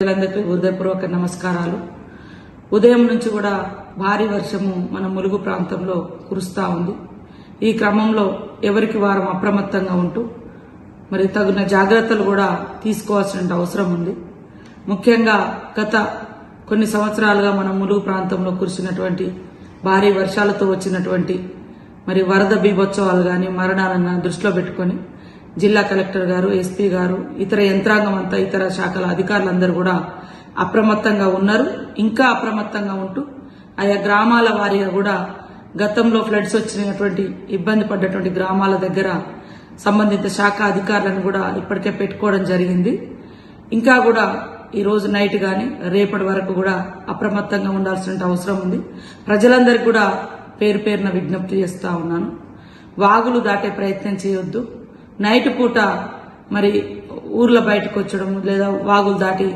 ప్రజలందరికీ హృదయపూర్వక నమస్కారాలు. ఉదయం నుంచి కూడా భారీ వర్షము మన ములుగు ప్రాంతంలో కురుస్తా ఉంది. ఈ క్రమంలో ఎవరికి వారం అప్రమత్తంగా ఉంటూ మరి తగిన జాగ్రత్తలు కూడా తీసుకోవాల్సిన అవసరం ఉంది. ముఖ్యంగా గత కొన్ని సంవత్సరాలుగా మన ములుగు ప్రాంతంలో కురిసినటువంటి భారీ వర్షాలతో వచ్చినటువంటి మరి వరద బీభోత్సవాలు కానీ మరణాలను దృష్టిలో పెట్టుకొని జిల్లా కలెక్టర్ గారు ఎస్పీ గారు ఇతర యంత్రాంగం అంతా ఇతర శాఖల అధికారులందరూ కూడా అప్రమత్తంగా ఉన్నారు. ఇంకా అప్రమత్తంగా ఉంటూ ఆయా గ్రామాల వారీగా కూడా గతంలో ఫ్లడ్స్ వచ్చినటువంటి ఇబ్బంది పడ్డటువంటి గ్రామాల దగ్గర సంబంధిత శాఖ అధికారులను కూడా ఇప్పటికే పెట్టుకోవడం జరిగింది. ఇంకా కూడా ఈ రోజు నైట్ కానీ రేపటి వరకు కూడా అప్రమత్తంగా ఉండాల్సిన అవసరం ఉంది. ప్రజలందరికీ కూడా పేరు పేరున విజ్ఞప్తి చేస్తా ఉన్నాను. వాగులు దాటే ప్రయత్నం చేయొద్దు. నైట్ పూట మరి ఊర్ల బయటకు వచ్చడం లేదా వాగులు దాటి